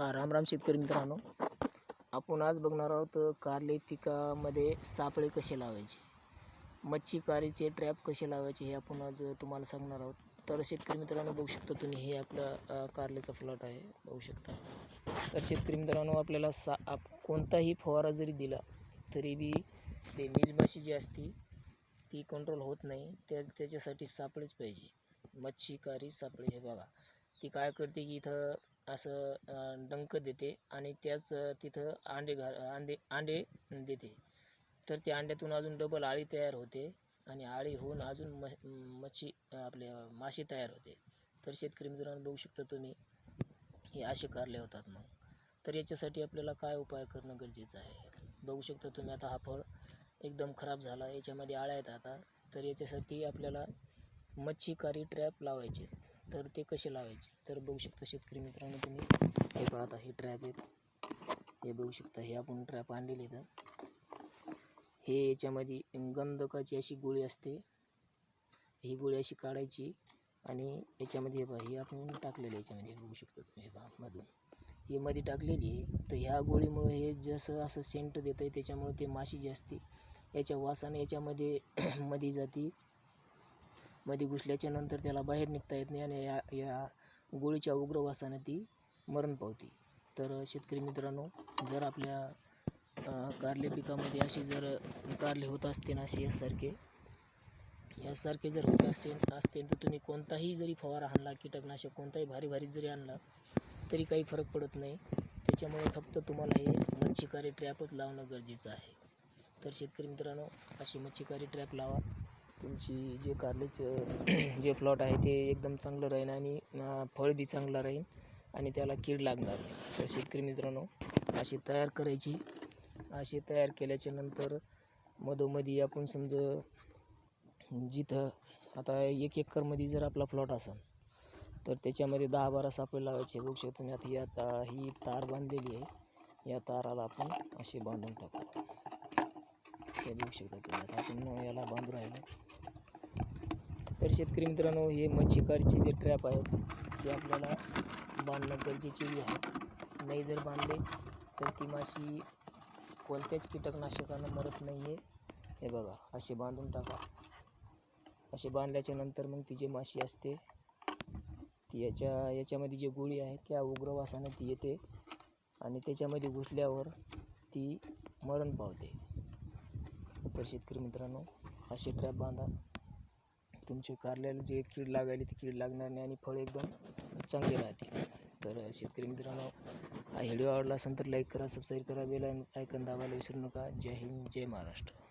हा राम राम शेतकरी मित्रांनो. आपण आज बघणार आहोत कारले पिकामध्ये सापळे कसे लावायचे? मच्छीकारीचे ट्रॅप कसे लावायचे हे आपण आज तुम्हाला सांगणार आहोत. तर शेतकरी मित्रांनो बघू शकता तुम्ही हे आपलं कारलेचा प्लॉट आहे. बघू शकता. तर शेतकरी मित्रांनो आपल्याला सा आप कोणताही फवारा जरी दिला तरी बी ते मिजमाशी जी असती ती कंट्रोल होत नाही. त्या त्याच्यासाठी सापळेच पाहिजे. मच्छीकारी सापळे हे बघा. ती काय करते की इथं असं डंक देते आणि त्याच तिथं अंडे घा अंडे अंडे देते. तर त्या अंड्यातून अजून डबल आळी तयार होते आणि आळी होऊन अजून म मच्छी आपले मासे तयार होते. तर शेतकरी मित्रांनो बघू शकता तुम्ही हे असे कारले होतात मग. तर याच्यासाठी आपल्याला काय उपाय करणं गरजेचं आहे? बघू शकता तुम्ही आता हा फळ एकदम खराब झाला याच्यामध्ये आळ्या आहेत आता. तर याच्यासाठी आपल्याला मच्छीकारी ट्रॅप लावायचे तर ते कसे लावायचे? तर बघू शकता शेतकरी मित्रांनो तुम्ही. हे पाहता हे ट्रॅप आहेत. हे बघू शकता हे आपण ट्रॅप आणलेले तर हे याच्यामध्ये गंधकाची अशी गोळी असते. ही गोळी अशी काढायची आणि याच्यामध्ये हे पहा हे आपण टाकलेलं याच्यामध्ये. बघू शकता तुम्ही हे पहा मधून. ही मध्ये टाकलेली आहे. तर ह्या गोळीमुळे हे जसं असं सेंट देतं आहे त्याच्यामुळे ते माशी जी असते याच्या वासाने याच्यामध्ये मध्ये जाती. मध्ये घुसल्याच्या नंतर त्याला बाहेर निघता येत नाही आणि या या गोळीच्या उग्रवासानं ती मरण पावते. तर शेतकरी मित्रांनो जर आपल्या कारले पिकामध्ये असे जर कारले होत असते ना असे यासारखे यासारखे जर होत असेल असतील तर तुम्ही कोणताही जरी फवारा आणला कीटकनाशक कोणताही भारी भारी जरी आणला तरी काही फरक पडत नाही. त्याच्यामुळे फक्त तुम्हाला हे मच्छीकारी ट्रॅपच लावणं गरजेचं आहे. तर शेतकरी मित्रांनो अशी मच्छीकारी ट्रॅप लावा. तुमची जे कार्लेचं जे प्लॉट आहे ते एकदम चांगलं राहील आणि फळ बी चांगलं राहील आणि त्याला कीड लागणार नाही. तर शेतकरी मित्रांनो अशी तयार करायची. अशी तयार केल्याच्यानंतर मधोमधी आपण समजा जिथं आता एक एकरमध्ये जर आपला प्लॉट असेल तर त्याच्यामध्ये दहा बारा सापळे लावायचे. बघू शकतो तुम्ही आता ही आता ही तार बांधलेली आहे. या ताराला आपण असे बांधून टाकू. हे बघू शकता तुम्ही आता. आपण याला बांधून राहिलो. तर शेतकरी मित्रांनो हे मच्छीकारचे जे ट्रॅप आहेत ते आपल्याला बांधणं गरजेचेही आहे. नाही जर बांधले तर ती माशी कोणत्याच कीटकनाशकानं मरत नाही आहे हे बघा असे बांधून टाका. असे बांधल्याच्या नंतर मग ती जी माशी असते ती याच्या याच्यामध्ये जी गोळी आहे त्या उग्रवासानं ती येते आणि त्याच्यामध्ये घुसल्यावर ती मरण पावते. तर शेतकरी मित्रांनो. असे ट्रॅप बांधा. तुमचे कारल्याला जे कीड लागायली ती कीड लागणार नाही आणि फळ एकदम चांगले राहते तर शेतकरी मित्रांनो हा व्हिडिओ आवडला असेल तर लाईक करा सबस्क्राईब करा बेल आयकन दाबायला विसरू नका. जय हिंद जय महाराष्ट्र.